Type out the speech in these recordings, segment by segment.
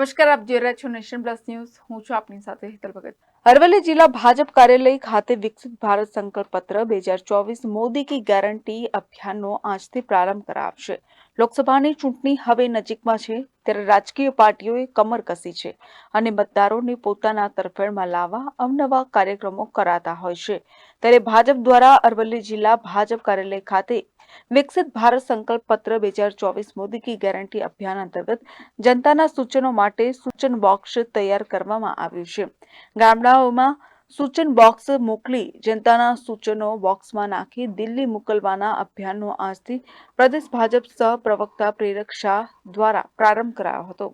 નમસ્કાર, આપ જોઈ રહ્યા છો નેશન પ્લસ ન્યૂઝ. હું છું આપની સાથે હેતલ ભગત. અરવલ્લી જિલ્લા ભાજપ કાર્યાલય ખાતે વિકસિત ભારત સંકલ્પ પત્ર બે હજાર ચોવીસ મોદી કી ગેરંટી અભિયાનનો આજથી પ્રારંભ કરાવશે. લોકસભાની ચૂંટણી હવે નજીકમાં છે, ત્યારે રાજકીય પાર્ટીઓએ કમર કસી છે અને મતદારોને પોતાના તરફેણમાં લાવવા અવનવા કાર્યક્રમો કરાતા હોય છે. ત્યારે ભાજપ દ્વારા અરવલ્લી જિલ્લા ભાજપ કાર્યાલય ખાતે વિકસિત ભારત સંકલ્પ પત્ર બે હજાર ચોવીસ મોદી કી ગેરંટી અભિયાન અંતર્ગત જનતાના સૂચનો માટે સૂચન બોક્સ તૈયાર કરવામાં આવ્યું છે. ગામડાઓમાં સૂચન બોક્સ મોકલી જનતાના સૂચનો બોક્સમાં નાખી દિલ્હી મોકલવાના અભિયાનનો આજથી પ્રદેશ ભાજપ સહ પ્રવક્તા પ્રેરક શાહ દ્વારા પ્રારંભ કરાયો હતો.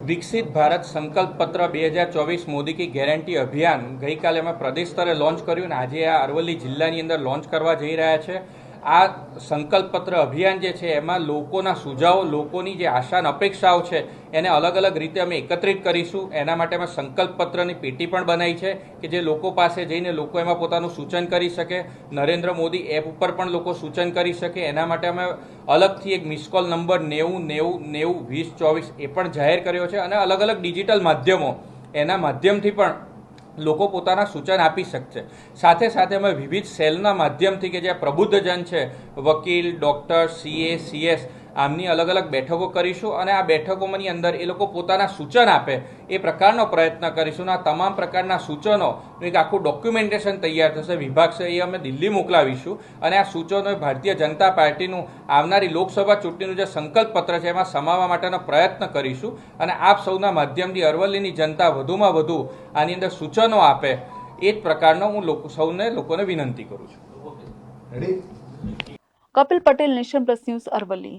વિકસિત ભારત સંકલ્પ પત્ર બે હજાર ચોવીસ મોદી કી ગેરંટી અભિયાન ગઈકાલે અમે પ્રદેશ સ્તરે લોન્ચ કર્યું અને આજે આ અરવલ્લી જિલ્લાની અંદર લોન્ચ કરવા જઈ રહ્યા છે. આ સંકલ્પ પત્ર અભિયાન જે છે, એમાં લોકોના સુઝાવો, લોકોની જે આશા અને અપેક્ષાઓ છે, એને અલગ અલગ રીતે અમે એકત્રિત કરીશું. એના માટે અમે સંકલ્પ પત્રની પેટી પણ બનાવી છે કે જે લોકો પાસે જઈને લોકો એમાં પોતાનું સૂચન કરી શકે. નરેન્દ્ર મોદી એપ ઉપર પણ લોકો સૂચન કરી શકે. એના માટે અમે અલગથી એક મિસ કોલ નંબર નેવું નેવું નેવું, વીસ, ચોવીસ એ પણ જાહેર કર્યો છે. અને અલગ અલગ ડિજિટલ માધ્યમો એના માધ્યમથી પણ લોકો પોતાના સૂચન આપી શકશે. સાથે સાથે અમે વિવિધ સેલના માધ્યમથી કે જે પ્રબુદ્ધજન છે, વકીલ, ડૉક્ટર, સીએ, સીએસ આમની અલગ અલગ બેઠકો કરીશું અને આ બેઠકોની અંદર એ લોકો પોતાના સૂચન આપે. એ પ્રકારનો પ્રયત્ન કરીશું અને આ તમામ પ્રકારના સૂચનો એક આખું ડોક્યુમેન્ટેશન તૈયાર થશે. વિભાગ છે એ અમે દિલ્હી મોકલાવીશું અને આ સૂચનો ભારતીય જનતા પાર્ટીનું આવનારી લોકસભા ચૂંટણીનું જે સંકલ્પ પત્ર છે એમાં સમાવવા માટેનો પ્રયત્ન કરીશું અને આપ સૌના માધ્યમથી અરવલ્લીની જનતા વધુમાં વધુ આની અંદર સૂચનો આપે. એ જ પ્રકારનો હું લોકો સૌને લોકોને વિનંતી કરું છું. Ready Kapil Patel nation plus news Aravalli.